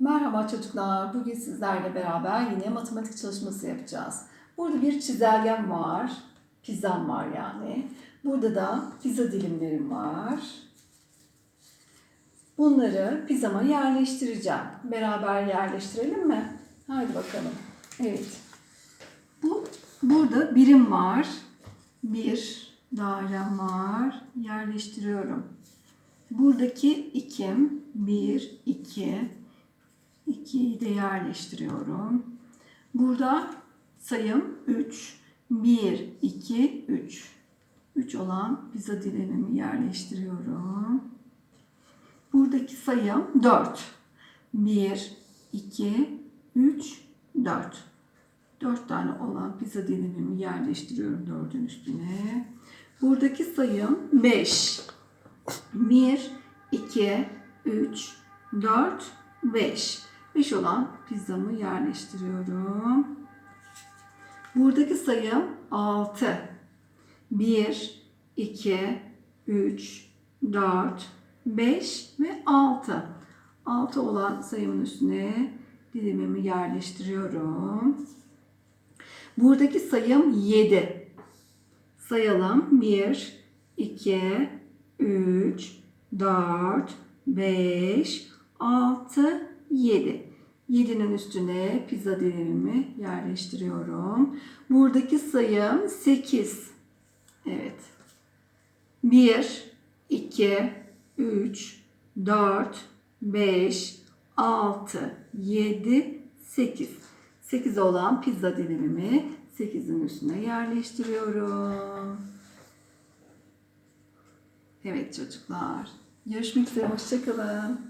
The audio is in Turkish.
Merhaba çocuklar. Bugün sizlerle beraber yine matematik çalışması yapacağız. Burada bir çizelgem var. Pizzam var yani. Burada da pizza dilimlerim var. Bunları pizzama yerleştireceğim. Beraber yerleştirelim mi? Haydi bakalım. Evet. Bu burada birim var. Bir dairem var. Yerleştiriyorum. Buradaki ikim 1, 2, 2'yi de yerleştiriyorum. Burada sayım 3, 1, 2, 3. 3 olan pizza dilimimi yerleştiriyorum. Buradaki sayım 4. 1, 2, 3, 4. 4 tane olan pizza dilimimi yerleştiriyorum dördün üstüne. Buradaki sayım 5. 1, 2, 3, 4, 5. 5 olan pizzamı yerleştiriyorum. Buradaki sayım 6. 1, 2, 3, 4, 5 ve 6. 6 olan sayımın üstüne dilimimi yerleştiriyorum. Buradaki sayım 7. Sayalım. 1, 2, 3, 4, 5, 6, 7. 7'nin üstüne pizza dilimimi yerleştiriyorum. Buradaki sayım 8. Evet. 1, 2, 3, 4, 5, 6, 7, 8. 8 olan pizza dilimimi 8'in üstüne yerleştiriyorum. Evet çocuklar. Görüşmek üzere. Hoşçakalın.